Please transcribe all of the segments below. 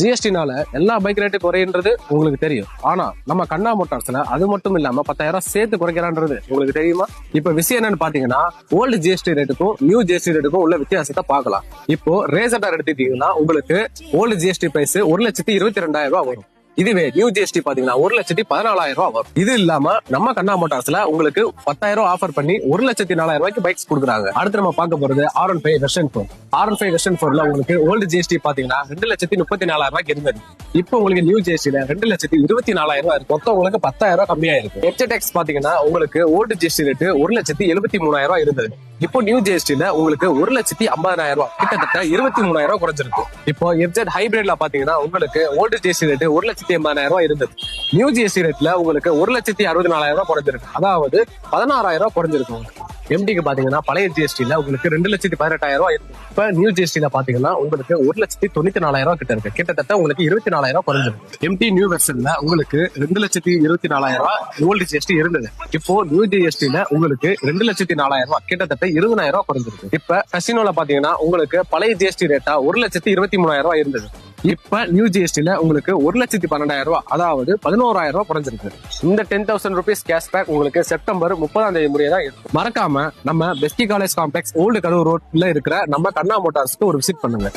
ஜிஎஸ்டினால எல்லா bike rate குறைன்றது உங்களுக்கு தெரியும். ஆனா நம்ம கண்ணா மோட்டார்ஸ்ல அது மட்டும் இல்லாம பத்தாயிரம் சேர்த்து குறைக்கிறான்றது உங்களுக்கு தெரியுமா? இப்ப விஷயம் என்னன்னு பாத்தீங்கன்னா ஓல்டு ஜிஎஸ்டி ரேட்டுக்கும் நியூ ஜிஎஸ்டி ரேட்டுக்கும் உள்ள வித்தியாசத்தை பார்க்கலாம். இப்போ ரேசர் எடுத்துட்டீங்கன்னா உங்களுக்கு ஓல்டு ஜிஎஸ்டி பிரைஸ் ஒரு லட்சத்தி இருபத்தி ரெண்டாயிரம் ரூபாய் வரும். இதுவே நியூ ஜிஎஸ்டி பாத்தீங்கன்னா ஒரு லட்சத்தி பதினாலாயிரம் ரூபாய் வரும். இது இல்லாம நம்ம கண்ணா மோட்டார்ஸ்ல உங்களுக்கு பத்தாயிரம் ரூபாய் ஆஃபர் பண்ணி ஒரு லட்சத்தி நாலாயிரம் ரூபாய்க்கு பைக்ஸ் கொடுக்குறாங்க. அடுத்து நம்ம பார்க்க போறது R one five version four R one five version ஃபோர்ல உங்களுக்கு ஓல்டு ஜிஎஸ்டி பாத்தீங்கன்னா ரெண்டு லட்சத்தி முப்பத்தி நாலாயிரம் ரூபாய்க்கு இருந்தது. இப்போ உங்களுக்கு நியூ ஜிஎஸ்டில ரெண்டு லட்சத்தி இருபத்தி நாலாயிரம் ரூபாய் இருக்கு. மொத்தம் உங்களுக்கு பத்தாயிரம் ரூபாய் கம்மியா இருக்கு எச்சடெக்ஸ் பாத்தீங்கன்னா உங்களுக்கு ஓல்டு ஜிஎஸ்டி ரேட்டு ஒரு லட்சத்தி எழுபத்தி மூணாயிரம் ரூபாய் இருந்தது. இப்போ நியூ ஜிஎஸ்டில உங்களுக்கு ஒரு லட்சத்தி ஐம்பதாயிரம் ரூபாய். கிட்டத்தட்ட இருபத்தி மூணாயிரம் ரூபாய் குறைஞ்சிருக்கு. இப்போ எஃப்ஜெட் ஹைபிரிட்ல பாத்தீங்கன்னா உங்களுக்கு ஓல்டு ஜிஎஸ்டி ரேட்டு ஒரு லட்சத்தி எண்பதாயிரம் ரூபாய் இருந்தது. நியூ ஜிஎஸ்டி ரேட்ல உங்களுக்கு ஒரு லட்சத்தி அறுபத்தி நாலாயிரம் ரூபாய் குறைஞ்சிருக்கு. அதாவது பதினாறாயிரம் ரூபாய் குறைஞ்சிருக்கு உங்களுக்கு. எம்டிக்கு பாத்தீங்கன்னா பழைய ஜிஎஸ்டில உங்களுக்கு ரெண்டு லட்சத்தி பதினெட்டாயிரம் ரூபாய் இருக்கு. இப்ப நியூ ஜிஎஸ்டில பாத்தீங்கன்னா உங்களுக்கு ஒரு லட்சத்தி தொண்ணூத்தி நாலாயிரம் ரூபாய் கிட்ட இருக்கு. கிட்டத்தட்ட உங்களுக்கு இருபத்தி நாலாயிரம் ரூபாய் குறைஞ்சிருக்கு. எம்டி நியூ வெர்ஷன்ல உங்களுக்கு ரெண்டு லட்சத்தி இருபத்தி நாலாயிரம் ரூபாய் ஓல்டு ஜிஎஸ்டி இருந்தது. இப்போ நியூ ஜிஎஸ்டில உங்களுக்கு ரெண்டு லட்சத்தி நாலாயிரம் ரூபாய் கிட்டத்தட்ட இருபதாயிரம் ரூபாய் குறைஞ்சிருக்கு. இப்ப கசினோல பாத்தீங்கன்னா உங்களுக்கு பழைய ஜிஎஸ்டி ரேட்டா ஒரு லட்சத்தி இருபத்தி மூணாயிரம் ரூபாய் இருந்தது. இப்ப நியூ ஜிஎஸ்டில உங்களுக்கு ஒரு லட்சத்தி பன்னெண்டாயிரம் ரூபாய் அதாவது பதினோராயிரம் ரூபாய் குறைஞ்சிருக்கு இந்த டென் தௌசண்ட் ருபீஸ் கேஷ்பேக் உங்களுக்கு செப்டம்பர் முப்பதாம் தேதி முடிய தான் இருக்கும் மறக்காம நம்ம besty college complex old Karur ரோட்ல இருக்கிற நம்ம கண்ணா மோட்டார்ஸ்க்கு ஒரு விசிட் பண்ணுங்க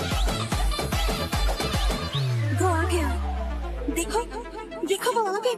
वो आ गया देखो देखो वो आ गया